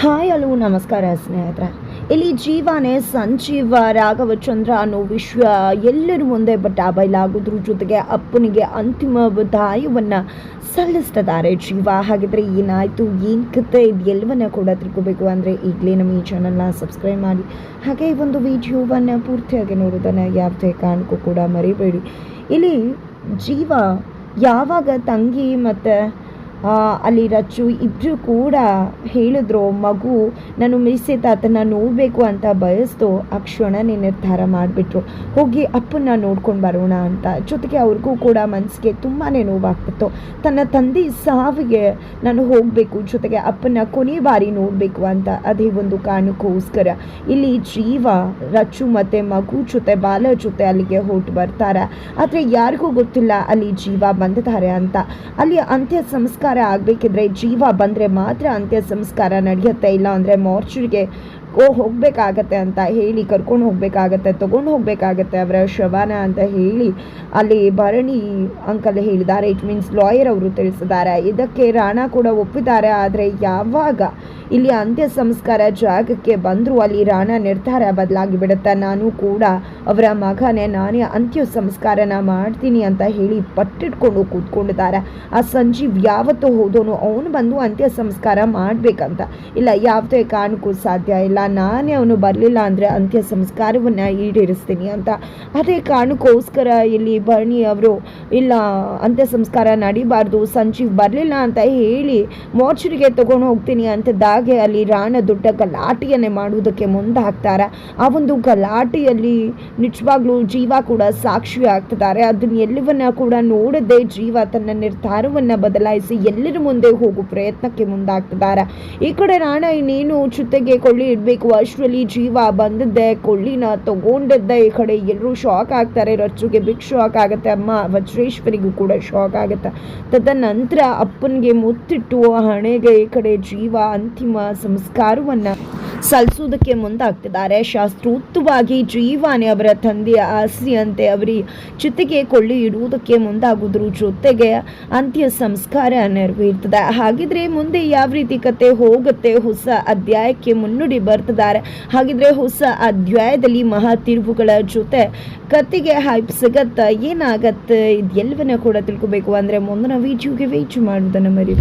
Hi hello ನಮಸ್ಕಾರ ಸ್ನೇಹಿತರೆ. ಇಲ್ಲಿ ಜೀವನೇ ಸಂಜೀವ ರಾಘವಚಂದ್ರ ಅನ್ನೋ ವಿಶ್ವ. ಎಲ್ಲರೂ ಮುಂದೆ ಬಟ್ಟ ಬಯಲಾಗೋದ್ರ ಜೊತೆಗೆ ಅಪ್ಪನಿಗೆ ಅಂತಿಮ ದಾಯವನ್ನು ಸಲ್ಲಿಸ್ತಿದ್ದಾರೆ ಜೀವ. ಹಾಗಿದ್ರೆ ಏನಾಯಿತು, ಏನು ಕತೆ ಇದು ಎಲ್ಲವನ್ನ ಕೂಡ ತಿಳ್ಕೋಬೇಕು ಅಂದರೆ ಈಗಲೇ ನಮ್ಮ ಈ ಚಾನಲ್ನ ಸಬ್ಸ್ಕ್ರೈಬ್ ಮಾಡಿ. ಹಾಗೆ ಈ ಒಂದು ವಿಡಿಯೋವನ್ನು ಪೂರ್ತಿಯಾಗಿ ನೋಡೋದನ್ನು ಯಾವುದೇ ಕಾರಣಕ್ಕೂ ಕೂಡ ಮರಿಬೇಡಿ. ಇಲ್ಲಿ ಜೀವ ಯಾವಾಗ ತಂಗಿ ಮತ್ತು ಅಲ್ಲಿ ರಚ್ಚು ಇಬ್ಬರು ಕೂಡ ಹೇಳಿದ್ರು, ಮಗು, ನಾನು ಮೀಸೆ ತಾತನ ನೋಡಬೇಕು ಅಂತ ಬಯಸ್ತು. ಆ ಕ್ಷಣನೇ ನಿರ್ಧಾರ ಮಾಡಿಬಿಟ್ರು. ಹೋಗಿ ಅಪ್ಪನ್ನ ನೋಡ್ಕೊಂಡು ಬರೋಣ ಅಂತ. ಜೊತೆಗೆ ಅವ್ರಿಗೂ ಕೂಡ ಮನಸ್ಸಿಗೆ ತುಂಬಾ ನೋವಾಗ್ತಿತ್ತು. ತನ್ನ ತಂದೆ ಸಾವಿಗೆ, ನಾನು ಹೋಗಬೇಕು. ಜೊತೆಗೆ ಅಪ್ಪನ ಕೊನೆ ಬಾರಿ ನೋಡಬೇಕು ಅಂತ. ಅದೇ ಒಂದು ಕಾರಣಕ್ಕೋಸ್ಕರ ಇಲ್ಲಿ ಜೀವ ರಚ್ಚು ಮತ್ತು ಮಗು ಜೊತೆ, ಬಾಲ ಜೊತೆ ಅಲ್ಲಿಗೆ ಹೊರಟು ಬರ್ತಾರೆ. ಆದರೆ ಯಾರಿಗೂ ಗೊತ್ತಿಲ್ಲ ಅಲ್ಲಿ ಜೀವ ಬಂದಿದ್ದಾರೆ ಅಂತ. ಅಲ್ಲಿ ಅಂತ್ಯ ಸಂಸ್ಕಾರ ಆಗಬೇಕಿದ್ರೆ ಜೀವ ಬಂದರೆ ಮಾತ್ರ ಅಂತ್ಯ ಸಂಸ್ಕಾರ ನಡೆಯುತ್ತೆ ಇಲ್ಲ ಅಂದರೆ ಮಾರ್ಚರಿಗೆ ಓ, ಹೋಗಬೇಕಾಗತ್ತೆ ಅಂತ ಹೇಳಿ ಕರ್ಕೊಂಡು ಹೋಗಬೇಕಾಗತ್ತೆ, ತೊಗೊಂಡು ಹೋಗಬೇಕಾಗತ್ತೆ ಅವರ ಶವನ ಅಂತ ಹೇಳಿ ಅಲ್ಲಿ ಭರಣಿ ಅಂಕಲ್ ಹೇಳಿದ್ದಾರೆ. ಇಟ್ ಮೀನ್ಸ್ ಲಾಯರ್ ಅವರು ತಿಳಿಸಿದ್ದಾರೆ. ಇದಕ್ಕೆ ರಾಣಾ ಕೂಡ ಒಪ್ಪಿದ್ದಾರೆ. ಆದರೆ ಯಾವಾಗ ಇಲ್ಲಿ ಅಂತ್ಯ ಸಂಸ್ಕಾರ ಜಾಗಕ್ಕೆ ಬಂದರೂ ಅಲ್ಲಿ ರಾಣಾ ನಿರ್ಧಾರ ಬದಲಾಗಿ ಬಿಡುತ್ತೆ ನಾನು ಕೂಡ ಅವರ ಮಗನೇ, ನಾನೇ ಅಂತ್ಯ ಸಂಸ್ಕಾರನ ಮಾಡ್ತೀನಿ ಅಂತ ಹೇಳಿ ಪಟ್ಟಿಟ್ಕೊಂಡು ಕೂತ್ಕೊಂಡಿದ್ದಾರೆ. ಆ ಸಂಜೀವ್ ಯಾವತ್ತು ಹೋದೋನು ಅವನು ಬಂದು ಅಂತ್ಯ ಸಂಸ್ಕಾರ ಮಾಡಬೇಕಂತ. ಇಲ್ಲ, ಯಾವುದೇ ಕಾರಣಕ್ಕೂ ಸಾಧ್ಯ ಇಲ್ಲ. ನಾನೇ ಅವನು ಬರಲಿಲ್ಲ ಅಂದರೆ ಅಂತ್ಯ ಸಂಸ್ಕಾರವನ್ನು ಈಡೇರಿಸ್ತೀನಿ ಅಂತ. ಅದೇ ಕಾರಣಕ್ಕೋಸ್ಕರ ಇಲ್ಲಿ ಭರಣಿ ಅವರು, ಇಲ್ಲ, ಅಂತ್ಯ ಸಂಸ್ಕಾರ ನಡಿಬಾರ್ದು, ಸಂಜೀವ್ ಬರಲಿಲ್ಲ ಅಂತ ಹೇಳಿ ಮೋರ್ಚರಿಗೆ ತಗೊಂಡು ಹೋಗ್ತೀನಿ ಅಂತದಾಗೆ ಅಲ್ಲಿ ರಾಣ ದೊಡ್ಡ ಗಲಾಟೆಯನ್ನೇ ಮಾಡುವುದಕ್ಕೆ ಮುಂದೆ ಹಾಕ್ತಾರೆ ಆ ಒಂದು ಗಲಾಟೆಯಲ್ಲಿ ನಿಜವಾಗ್ಲೂ ಜೀವ ಕೂಡ ಸಾಕ್ಷಿ ಆಗ್ತಿದ್ದಾರೆ. ಅದನ್ನ ಎಲ್ಲವನ್ನ ಕೂಡ ನೋಡದೆ ಜೀವ ತನ್ನ ನಿರ್ಧಾರವನ್ನು ಬದಲಾಯಿಸಿ ಎಲ್ಲರ ಮುಂದೆ ಹೋಗೋ ಪ್ರಯತ್ನಕ್ಕೆ ಮುಂದಾಗ್ತಿದ್ದಾರೆ. ಈ ಕಡೆ ರಾಣ ಇನ್ನೇನು ಜೊತೆಗೆ ಕೊಳ್ಳಿ ಇಡಬೇಕು ಅಷ್ಟರಲ್ಲಿ ಜೀವ ಬಂದಿದ್ದೆ ಕೊಳ್ಳಿನ ತಗೊಂಡಿದ್ದೆ ಈ ಕಡೆ. ಎಲ್ಲರೂ ಶಾಕ್ ಆಗ್ತಾರೆ. ರಚ್ಚುಗೆ ಬಿಗ್ ಶಾಕ್ ಆಗುತ್ತೆ. ಅಮ್ಮ ವಜ್ರೇಶ್ವರಿಗೂ ಕೂಡ ಶಾಕ್ ಆಗುತ್ತೆ. ತದನಂತರ ಅಪ್ಪನಿಗೆ ಮುತ್ತಿಟ್ಟು ಹಣೆಗೆ ಈ ಕಡೆ ಜೀವ ಅಂತಿಮ ಸಂಸ್ಕಾರವನ್ನು ಸಲ್ಲಿಸುವುದಕ್ಕೆ ಮುಂದಾಗ್ತಿದ್ದಾರೆ. ಶಾಸ್ತ್ರೋಕ್ತವಾಗಿ ಜೀವಾನೆ ಅವರ ತಂದೆಯ ಆಸೆಯಂತೆ ಅವರಿ ಜೊತೆಗೆ ಕೊಳ್ಳಿ ಇಡುವುದಕ್ಕೆ ಮುಂದಾಗುವುದ್ರ ಜೊತೆಗೆ ಅಂತ್ಯ ಸಂಸ್ಕಾರ ನೆರವೇರ್ತದೆ. ಹಾಗಿದ್ರೆ ಮುಂದೆ ಯಾವ ರೀತಿ ಕತೆ ಹೋಗುತ್ತೆ, ಹೊಸ ಅಧ್ಯಾಯಕ್ಕೆ ಮುನ್ನುಡಿ ಬರ್ತಿದ್ದಾರೆ. ಹಾಗಿದ್ರೆ ಹೊಸ ಅಧ್ಯಾಯದಲ್ಲಿ ಮಹಾ ತಿರುವುಗಳ ಜೊತೆ ಕತೆಗೆ ಹೈಪ್ ಸಿಗತ್ತ, ಏನಾಗತ್ತೆ ಇದೆಲ್ಲವನ್ನ ಕೂಡ ತಿಳ್ಕೊಬೇಕು. ಅಂದ್ರೆ ಮುಂದಿನ ವಿಡಿಯೋಗೆ ವೇಚು ಮಾಡುವುದನ್ನು ಮರಿಬೇಡಿ.